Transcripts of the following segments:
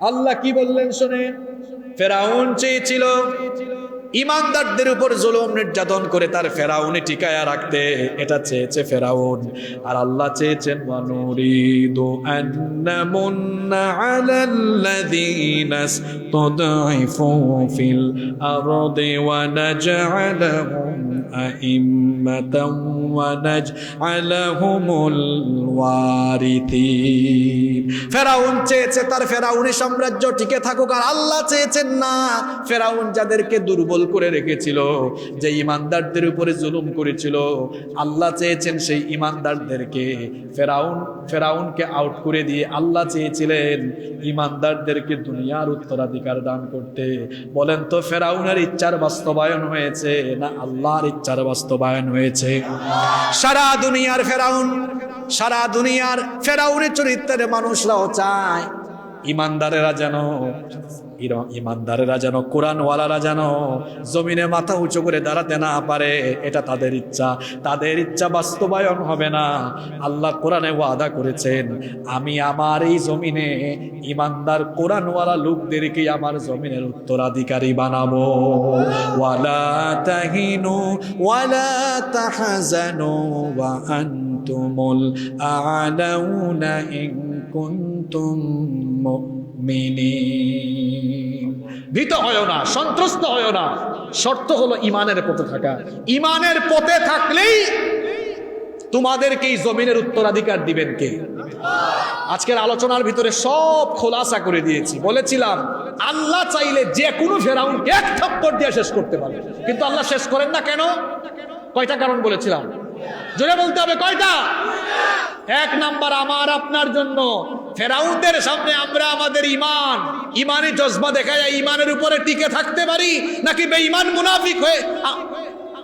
আল্লাহ কি বললেন শোনে ফেরাউন চেয়েছিল ইমানদারদের উপর জুলুম নির্যাতন করে তার ফেরাউনি টিকায়া রাখতে এটা চেয়েছে ফেরাউন। আর আল্লাহ চেয়েছেন, ওয়ানুরিদু আন্নামুন্না আলাল্লাযীনা ইসতাদঈফু ফিল আরদি ওয়া ওয়া ফেরাউন চেয়েছে, তার ফেরাউনি সাম্রাজ্য টিকে থাকুক, আর আল্লাহ চেয়েছেন না। ফেরাউন যাদেরকে দুর্বল করে রেখেছিল, যে ইমানদারদের উপরে জুলুম করেছিল। আল্লাহ চেয়েছেন সেই ইমানদারদেরকে, ফেরাউন, ফেরাউনকে আউট করে দিয়ে আল্লাহ চেয়েছিলেন ইমানদারদেরকে দুনিয়ার উত্তরাধিকার দান করতে। বলেন তো, ফেরাউনের ইচ্ছার বাস্তবায়ন হয়েছে না আল্লাহর ইচ্ছার বাস্তবায়ন হয়েছে? সারা দুনিয়ার ফেরাউন, সারা দুনিয়ার ফেরাউনের চরিত্রের মানুষরাও চায়, ইমানদারেরা যেন ইমানদারেরা যেন কোরআনওয়ালারা যেন জমিনে মাথা উঁচু করে দাঁড়াতে না পারে, এটা তাদের ইচ্ছা। তাদের ইচ্ছা বাস্তবায়ন হবে না। আল্লাহ কোরআনে ওয়াদা করেছেন, আমি আমার এই জমিনে ইমানদার কোরআনওয়ালা লোকদেরকে আমার জমিনের উত্তরাধিকারী বানাবো। ওয়ালা তাহিনু ওয়ালা তাহাজানু ওয়া আলাউনা ইন কুনতুম ভীত হয় না, সন্ত্রস্ত হয় না। শর্ত হলো ইমানের পথে থাকা। ইমানের পথে থাকলেই তোমাদেরকে এই জমিনের উত্তরাধিকার দিবেন কে? আজকের আলোচনার ভিতরে সব খোলাসা করে দিয়েছি। বলেছিলাম, আল্লাহ চাইলে যে কোনো ফেরাউন এক থাপ্পড় দিয়ে শেষ করতে পারে। কিন্তু আল্লাহ শেষ করেন না কেন? কয়টা কারণ বলেছিলাম? জোরে বলতে হবে, কয়টা? এক নাম্বার আমার আপনার জন্য। ফেরাউনদের সামনে আমরা আমাদের ইমান ইমানি জজবা দেখা যায় ইমানের উপরে টিকে থাকতে পারি? নাকি বেঈমান মুনাফিক হয়ে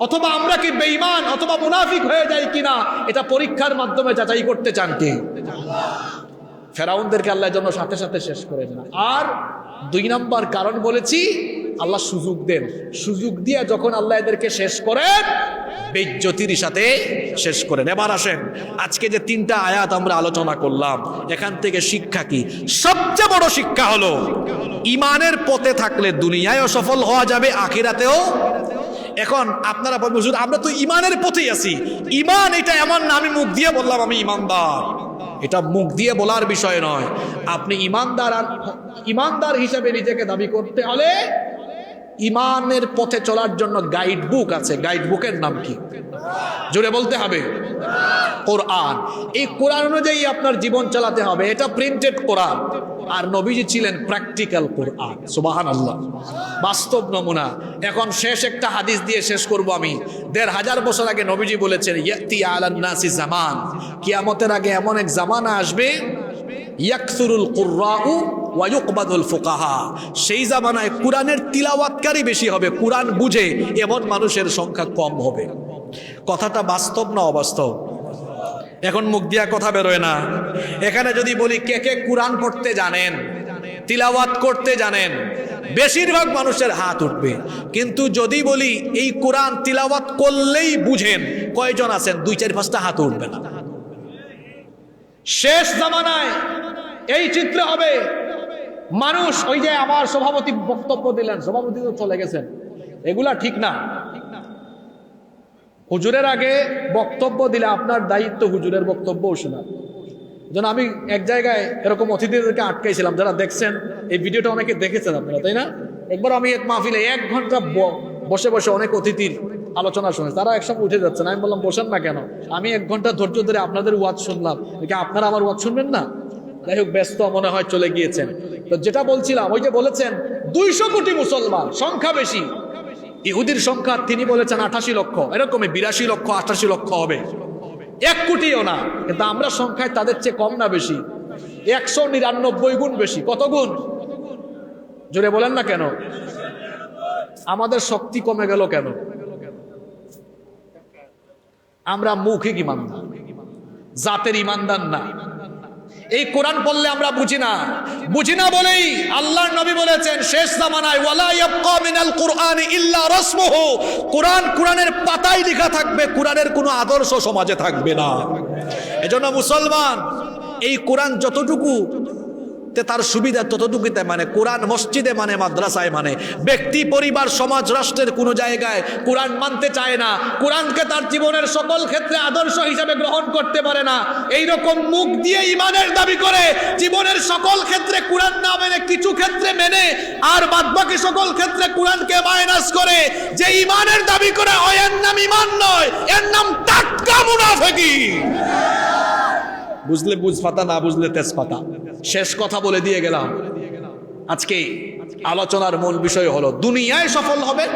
অথবা আমরা কি বেঈমান অথবা মুনাফিক হয়ে যাই কিনা? এটা পরীক্ষার মাধ্যমে যাচাই করতে চান কি? ফেরাউনদেরকে আল্লাহর জন্য সাথে সাথে শেষ করেন না আর দুই নাম্বার কারণ বলেছি, আল্লাহ সুযোগ দেন। সুযোগ দিয়ে যখন আল্লাহ এদেরকে শেষ করেন বেজ্জতির সাথে শেষ করেন। এবার আসেন, আজকে যে তিনটা আয়াত আমরা আলোচনা করলাম, এখান থেকে শিক্ষা কি? সবচেয়ে বড় শিক্ষা হলো, ইমানের পথে থাকলে দুনিয়ায়ও সফল হওয়া যাবে, আখিরাতেও। এখন আপনারা বলবেন, হুজুর, আমরা তো ইমানের পথেই আছি। ইমান এটা এমন না, আমি মুখ দিয়ে বললাম, আমি ইমানদার। এটা মুখ দিয়ে বলার বিষয় নয়। আপনি ইমানদার ইমানদার হিসেবে নিজেকে দাবি করতে হলে ইমানের পথে চলার জন্য গাইড বুক আছে। গাইড বুকের নাম কি? জোরে বলতে হবে। কোরআন। এই কোরআন অনুযায়ী আপনার জীবন চালাতে হবে। এটা প্রিন্টেড কোরআন। আর নবীজি ছিলেন প্র্যাকটিক্যাল কোরআন। সুবাহান আল্লাহ বাস্তব নমুনা। এখন শেষ একটা হাদিস দিয়ে শেষ করব আমি। দেড় হাজার বছর আগে নবীজি বলেছেন, ইয়াতি আলান্নাসি জামান। কিয়ামতের আগে এমন এক জামানা আসবে, ইয়াকসুরুল কুর্রাউ ওয়ায়ুকবাদুল ফুকাহা। সেই জামানায় কোরআনের তিলাওয়াতকারী বেশি হবে। কোরআন বুঝে এমন মানুষের সংখ্যা কম হবে। কথাটা বাস্তব না অবাস্তব? এখন মুখ দিয়া কথা বেরোয় না। এখানে যদি বলি কে কে কোরআন পড়তে জানেন, তিলাওয়াত করতে জানেন, বেশিরভাগ মানুষের হাত উঠবে। কিন্তু যদি বলি এই কোরআন তিলাওয়াত করলেই বুঝেন, কয়জন আছেন? দুই, চার, পাঁচটা হাত উঠবে না। শেষ জামানায় এই চিত্র হবে। মানুষ, ওই যে আমার সভাপতি বক্তব্য দিলেন, সভাপতি তো চলে গেছেন। এগুলা ঠিক না। হুজুরের আগে বক্তব্য দিলে আপনার দায়িত্ব হুজুরের বক্তব্য শোনা যেন আমি এক জায়গায় এরকম অতিথিদেরকে আটকাইছিলাম, যারা দেখছেন, এই ভিডিওটা অনেকে দেখেছেন আপনারা, তাই না? একবার আমি এক মাহফিলে এক ঘণ্টা বসে বসে অনেক অতিথির আলোচনা শুনে তারা একসঙ্গে উঠে যাচ্ছেন আমি বললাম, বসেন না কেন? আমি এক ঘণ্টা ধৈর্য ধরে আপনাদের ওয়াজ শুনলাম। আপনারা আমার ওয়াজ শুনবেন না? যাই হোক, ব্যস্ত মনে হয় চলে গিয়েছেন। তো যেটা বলছিলাম, ওই যে বলেছেন, দুইশো কোটি মুসলমান, সংখ্যা বেশি। ইহুদির সংখ্যা, তিনি বলেছেন আঠাশি লক্ষ। এরকমই বিরাশি লক্ষ, আঠাশি লক্ষ হবে। এক কোটিও না, কিন্তু আমরা সংখ্যায় তাদের চেয়ে কম না বেশি। একশো নিরানব্বই গুণ বেশি। কত গুণ? জোরে বলেন না কেন? আমাদের শক্তি কমে গেল কেন? আমরা মৌখিক ইমানদার জাতের ইমানদার না। এই কোরআন পড়লে আমরা বুঝি না। বুঝি না বলেই আল্লাহর নবী বলেছেন, শেষ জামানায় ওয়ালা ইয়াবকা মিনাল কুরআনি ইল্লা রাসমুহু। কোরআন কোরআনের পাতায় লেখা থাকবে, কোরআনের কোনো আদর্শ সমাজে থাকবে না। এজন্য মুসলমান, এই কোরআন যতটুকু তে তার সুবিধা ততটুকুতে মানে কোরআন মসজিদে মানে মাদ্রাসায় মানে। ব্যক্তি, পরিবার, সমাজ, রাষ্ট্রের কোনো জায়গায় কোরআন মানতে চায় না। কোরআনকে তার জীবনের সকল ক্ষেত্রে আদর্শ হিসাবে গ্রহণ করতে পারে না। এই রকম মুখ দিয়ে ইমানের দাবি করে, জীবনের সকল ক্ষেত্রে কোরআন না মেনে কিছু ক্ষেত্রে মেনে, আর বাদবাকি সকল ক্ষেত্রে কোরআনকে মাইনাস করে, যে ইমানের দাবি করে হয় এর নাম ইমান নয়, এর নাম টাটকা মুনাফেকি। বুঝলে বুঝপাতা না বুঝলে তেজপাতা। শেষ কথা বলে দিয়ে গেলাম। আজকে আলোচনার মূল বিষয় হলো, দুনিয়ায় সফল হবেন,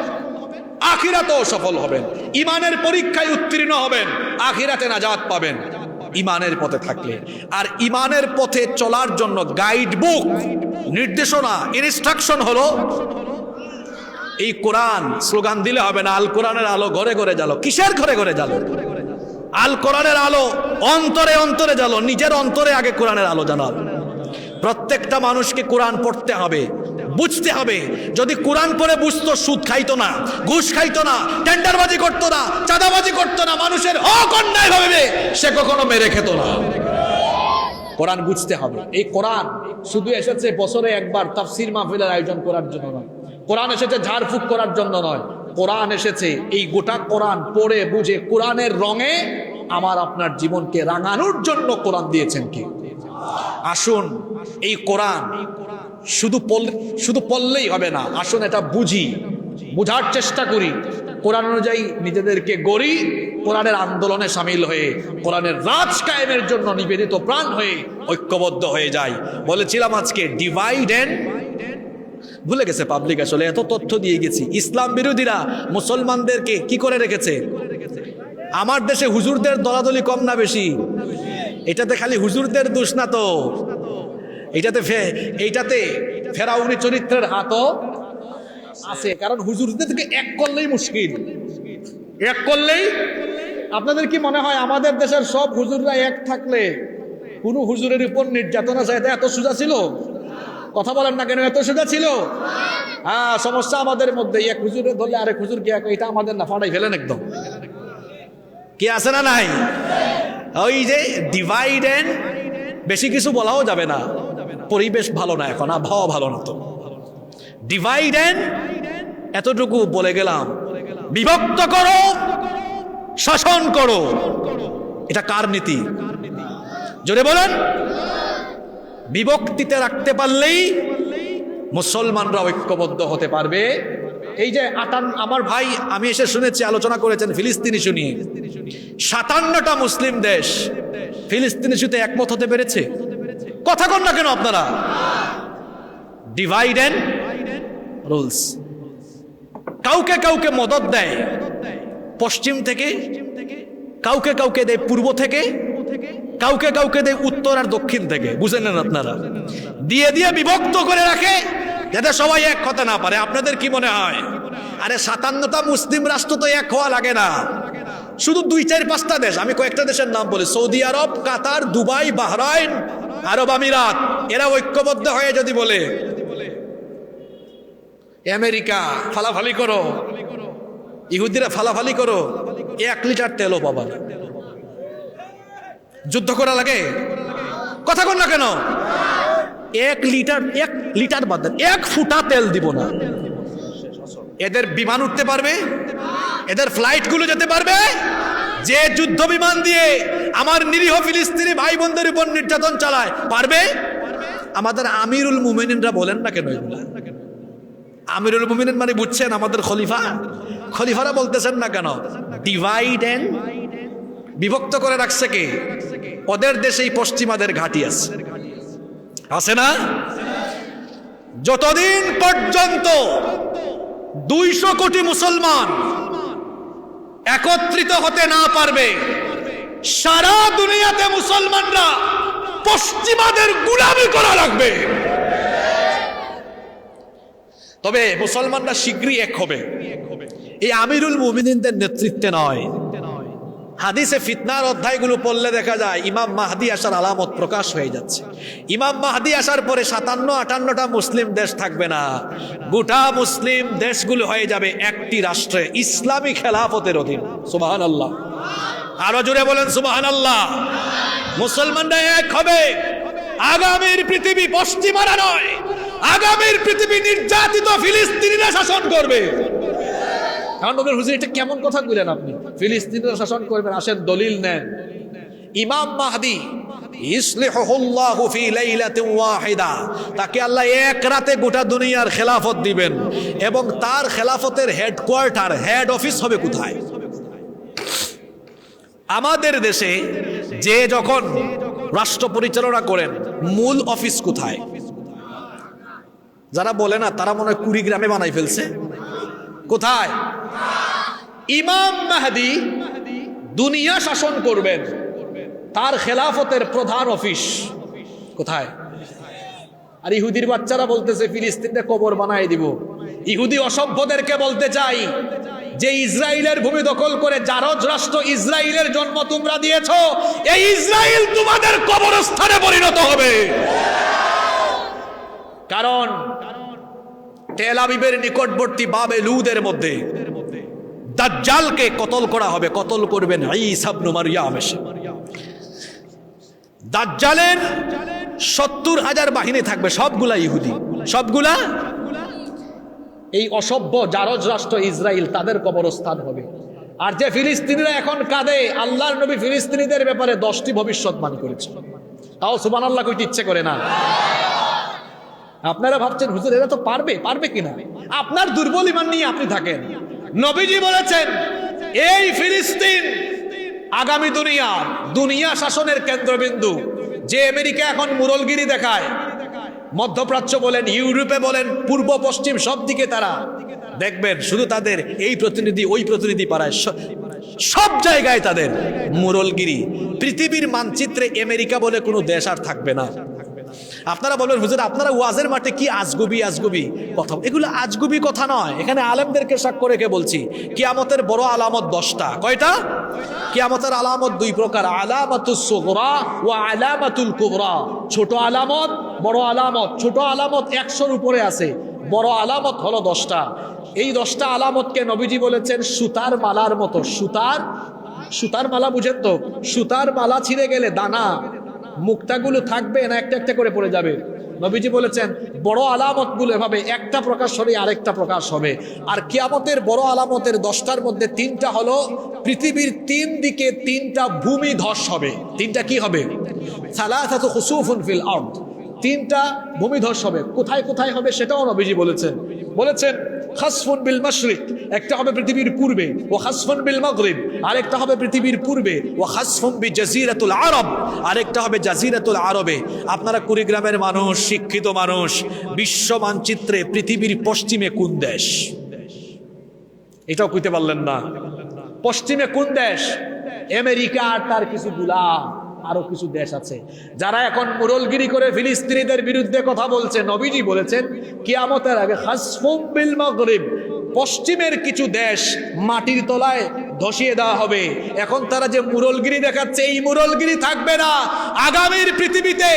আখিরাতেও সফল হবেন। ইমানের পরীক্ষায় উত্তীর্ণ হবেন, আখিরাতে নাজাত পাবেন। ইমানের পথে থাকলে। আর ইমানের পথে চলার জন্য গাইড বুক নির্দেশনা ইনস্ট্রাকশন হলো, এই কোরআন, স্লোগান দিলে হবে না, আল কোরআনের আলো ঘরে ঘরে জ্বালো। কিসের ঘরে ঘরে জ্বালো? আল কোরআনের আলো অন্তরে অন্তরে জ্বালো, নিজের অন্তরে আগে কোরআনের আলো জ্বালাও প্রত্যেকটা মানুষকে কোরআন পড়তে হবে, বুঝতে হবে। যদি কোরআন পড়ে বুঝতো, সুদ খাইতো না, ঘুষ খাইতো না, টেন্ডারবাজি করতো না, চাঁদাবাজি করতো না, মানুষের হক অন্যায় ভাবে সে কখনো মেরে খেত না। কোরআন বুঝতে হবে। এই কোরআন শুধু এসেছে বছরে একবার, তাফসির মাহফিলের আয়োজন করার জন্য নয়। কোরআন এসেছে ঝাড়ফুঁক করার জন্য নয়। কোরআন এসেছে, এই গোটা কোরআন পড়ে, বুঝে কোরআনের রঙে আমার আপনার জীবনকে রাঙানোর জন্য কোরআন দিয়েছেন কি? আসুন, এই কোরআন শুধু শুধু পড়লেই হবে না। আসুন, এটা বুঝি, বুঝার চেষ্টা করি। কোরআন অনুযায়ী নিজেদেরকে গড়ি, কোরআনের আন্দোলনে সামিল হয়ে, কোরআনের রাজ কায়েমের জন্য নিবেদিত প্রাণ হয়ে ঐক্যবদ্ধ হয়ে যায় বলেছিলাম আজকে ডিভাইড অ্যান্ড ভুলে গেছে পাবলিক আসলে, এত তথ্য দিয়ে গেছি। ইসলাম বিরোধীরা মুসলমানদেরকে কি করে রেখেছে? আমার দেশে হুজুরদের দলাদলি কম না বেশি? এটাতে খালি হুজুরদের দোষ না তো? এইটাতে ফে- এইটাতে ফেরাউনি চরিত্রের হাতও আছে, কারণ হুজুরদেরকে এক করলেই মুশকিল। এক করলেই আপনাদের কি মনে হয় আমাদের দেশের সব হুজুররা এক থাকলে কোনো হুজুরের উপর নির্যাতনা চাইতে এত সোজা ছিল? কথা বলেন না কেন, এত সোজা ছিল? হ্যাঁ সমস্যা আমাদের মধ্যে এক হুজুরে ধরলে আরেক হুজুর কি এক, এটা আমাদের না, ফাটাই ফেলেন একদম। কি আছে না নাই? ওই যে ডিভাইড বেশি কিছু বলাও যাবে না। পরিবেশ ভালো না এখন, আবহাওয়া ভালো না তো। ডিভাইড এতটুকু বলে গেলাম। বিভক্ত করো, শাসন করো। এটা কার নীতি? জোরে বলেন। বিভক্তিতে রাখতে পারলেই মুসলমানরা ঐক্যবদ্ধ হতে পারবে। এই যে আটান আমার ভাই, আমি এসে শুনেছি, আলোচনা করেছেন ফিলিস্তিনি শুনিয়ে। সাতান্নটা মুসলিম দেশ ফিলিস্তিনি ইস্যুতে একমত হতে পেরেছে? কথা কন না কেন আপনারা? ডিভাইড রুলস কাউকে কাউকে মদত দেয় পশ্চিম থেকে, কাউকে কাউকে দেয় পূর্ব থেকে, কাউকে কাউকে দেয় উত্তর আর দক্ষিণ থেকে। বুঝে নেন আপনারা? দিয়ে দিয়ে বিভক্ত করে রাখে যাতে সবাই এক কথা না পারে। আপনাদের কি মনে হয়? আরে সাতান্নটা মুসলিম রাষ্ট্র তো এক হওয়া লাগে না। শুধু দুই, চার, পাঁচটা দেশ। আমি কয়েকটা দেশের নাম বলি। Saudi Arab, Qatar, Dubai, Bahrain, Arab আমিরাত। এরা ঐক্যবদ্ধ হয়ে যদি বলে আমেরিকা, ফালাফালি করো। ইহুদিরা ফালাফালি করো। এক লিটার তেলও পাবা যুদ্ধ করা লাগে? কথা কন না কেন? এক লিটার এক লিটার বাদ এক ফুটা তেল দিব না। এদের বিমান উঠতে পারবে? এদের ফ্লাইটগুলো যেতে পারবে? যে যুদ্ধ বিমান দিয়ে আমার নিরীহ ফিলিস্তিনি ভাই বোনদের উপর নির্যাতন চালায়, পারবে? আমাদের আমিরুল মুমিনিনরা বলেন না কেন এগুলা? আমিরুল মুমিনিন মানে বুঝছেন আমাদের খলিফা? খলিফারা বলতেছেন না কেন? ডিভাইড এন্ড বিভক্ত করে রাখছে কে? ওদের দেশেই পশ্চিমাদের ঘাঁটি আছে। আছে না? যতদিন পর্যন্ত দুইশো কোটি মুসলমান একত্রিত হতে না পারবে। সারা দুনিয়াতে মুসলমানরা পশ্চিমাদের গুলামি করা লাগবে। তবে মুসলমানরা শীঘ্রই এক হবে। এই আমিরুল মুমিনিনদের নেতৃত্বে নয়। হাদিসে ফিতনার অধ্যায়গুলো পড়লে দেখা যায় ইমাম মাহাদি আসার আলামত প্রকাশ হয়ে যাচ্ছে। ইমাম মাহাদি আসার পরে সাতান্ন, আটান্নটা মুসলিম দেশ থাকবে না। গোটা মুসলিম দেশগুলো হয়ে যাবে একটি রাষ্ট্রে, ইসলামী খেলাফতের অধীন। সুবাহান আল্লাহ আরও জুড়ে বলেন সুবাহান আল্লাহ মুসলমানরা এক হবে। আগামীর পৃথিবী পশ্চিমারা নয়। আগামীর পৃথিবী নির্যাতিত ফিলিস্তিনিরা শাসন করবে। এখন নবীর হুজুর, এটা কেমন কথা বললেন আপনি? ফিলিস্তিনিরা শাসন করবেন আসেন দলিল নেন। ইমাম মাহদি তাকে আল্লাহ এক রাতে গোটা দুনিয়ার খেলাফত দিবেন এবং তার খেলাফতের হেডকোয়ার্টার, হেড অফিস হবে কোথায়? আমাদের দেশে যে যখন রাষ্ট্র পরিচালনা করেন, মূল অফিস কোথায়? যারা বলে না, তারা মনে হয় কুড়িগ্রামে বানাই ফেলছে। কোথায়? ইমাম মাহদি দুনিয়া শাসন করবেন। তার খেলাফতের প্রধান অফিস। কোথায়? আর ইহুদির বাচ্চারা বলতেছে ফিলিস্তিনে কবর বানাই দিব। ইহুদি অসভ্যদেরকে বলতে চাই যে ইসরায়েলের ভূমি দখল করে জারজ রাষ্ট্র ইসরায়েলের জন্ম তোমরা দিয়েছ, এই ইসরায়েল তোমাদের কবরস্থানে পরিণত হবে। কারণ তেল আবিবের নিকটবর্তী বাবে লুদের মধ্যে দাজ্জালকে কতল করা হবে? কতল করবেন ঈসা ইবনে মারইয়াম এসে। দাজ্জালের সত্তর হাজার বাহিনী থাকবে, সবগুলা ইহুদি। সবগুলা? এই অসভ্য জারজ রাষ্ট্র ইসরায়েল তাদের কবরস্থান হবে। আর যে ফিলিস্তিনিরা এখন কাঁদে, আল্লাহর নবী ফিলিস্তিনিদের ব্যাপারে দশটি ভবিষ্যৎবাণী করেছে। তাও সুবান আল্লাহ কইতে ইচ্ছে করে না। আপনারা ভাবছেন, হুজুর, এরা তো পারবে পারবে কিনা? আপনার দুর্বল ইমান নিয়ে আপনি থাকেন। নবীজি বলেছেন, এই ফিলিস্তিন আগামী দুনিয়া দুনিয়া শাসনের কেন্দ্রবিন্দু। যে আমেরিকা এখন মুরলগিরি দেখায়, মধ্যপ্রাচ্য বলেন, ইউরোপে বলেন, পূর্ব পশ্চিম সব দিকে তারা দেখবেন, শুধু তাদের এই প্রতিনিধি, ওই প্রতিনিধি পাড়ায় সব জায়গায় তাদের মুরলগিরি। পৃথিবীর মানচিত্রে আমেরিকা বলে কোনো দেশ আর থাকবে না। আপনারা বলবেন, হুজুর, আপনারা ওয়াজের মাঠে কি আজগুবি আজগুবি? কথা এগুলো আজগুবি কথা নয়। এখানে আলেমদেরকে সাক্ষ্য রেখে বলছি, কিয়ামতের বড় আলামত দশটা। কয়টা? কিয়ামতের আলামত দুই প্রকার, আলামাতুস সুগরা ও আলামাতুল কুবরা। ছোট আলামত, বড় আলামত। ছোট আলামত একশোর উপরে আছে, বড় আলামত হলো দশটা। এই দশটা আলামতকে নবীজি বলেছেন সুতার মালার মতো। সুতার সুতার মালা বুঝেন তো? সুতার মালা ছিঁড়ে গেলে দানা মুক্তাগুলো থাকবে না একটা একটা করে পড়ে যাবে। নবীজি বলেছেন, বড় আলামতগুলো এভাবে একটা প্রকাশ হবে, আরেকটা প্রকাশ হবে। আর কিয়ামতের বড় আলামতের দশটার মধ্যে তিনটা হলো, পৃথিবীর তিন দিকে তিনটা ভূমি ধস হবে। তিনটা কি হবে? সালাসাতু খুসুফুন ফিল আরদ। তিনটা ভূমিধস হবে। কোথায় কোথায় হবে সেটাও নবীজি বলেছেন। বলেছেন খাসফুন বিল মাশরিক, একটা হবে পৃথিবীর পূর্বে, ও খাসফুন বিল মাগরিব, আরেকটা হবে পৃথিবীর পূর্বে, ও খাসফুন বি জাজিরাতুল আরব, আরেকটা হবে জাজিরাতুল আরবে। আপনারা কুড়িগ্রামের মানুষ, শিক্ষিত মানুষ, বিশ্ব মানচিত্রে পৃথিবীর পশ্চিমে কোন দেশ? এটাও কইতে পারলেন না। পশ্চিমে কোন দেশ? আমেরিকা আর তার কিছু গুলাম। আরও কিছু দেশ আছে যারা এখন মুরলগিরি করে ফিলিস্তিনিদের বিরুদ্ধে কথা বলছে। নবীজি বলেছেন, কিয়ামতের আগে হাসফুম বিল মাগরিব, পশ্চিমের কিছু দেশ মাটির তলায় ধসিয়ে দেওয়া হবে। এখন তারা যে মুরলগিরি দেখাচ্ছে, এই মুরলগিরি থাকবে না। আগামীর পৃথিবীতে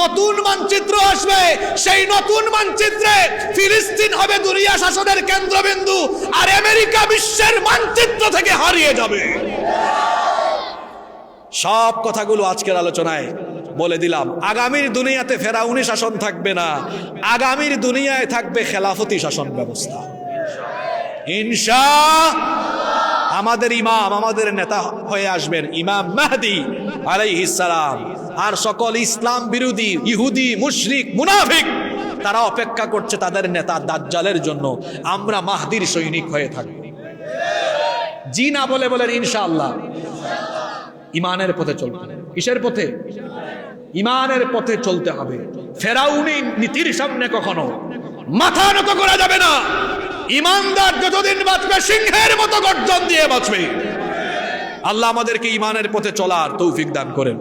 নতুন মানচিত্র আসবে। সেই নতুন মানচিত্রে ফিলিস্তিন হবে দুনিয়া শাসনের কেন্দ্রবিন্দু, আর আমেরিকা বিশ্বের মানচিত্র থেকে হারিয়ে যাবে। সব কথাগুলো আজকের আলোচনায় বলে দিলাম। আগামীর দুনিয়াতে ফেরাউনি শাসন থাকবে না। আগামীর দুনিয়ায় থাকবে খেলাফতি শাসন ব্যবস্থা। ইনশা আমাদের ইমাম, আমাদের নেতা হয়ে আসবেন ইমাম মাহদি আলাইহিস সালাম। আর সকল ইসলাম বিরোধী, ইহুদি, মুশরিক, মুনাফিক, তারা অপেক্ষা করছে তাদের নেতা দাজ্জালের জন্য। আমরা মাহদির সৈনিক হয়ে থাকব। জি না বলে বলেন ইনশাআল্লাহ ইমানের পথে চলতে। কিসের পথে? ইমানের পথে চলতে হবে। ফেরাউনি নীতির সামনে কখনো মাথা নত করা যাবে না। ইমানদার যতদিন বাঁচবে, সিংহের মতো গর্জন দিয়ে বাঁচবে। আল্লাহ আমাদেরকে ইমানের পথে চলার তৌফিক দান করেন।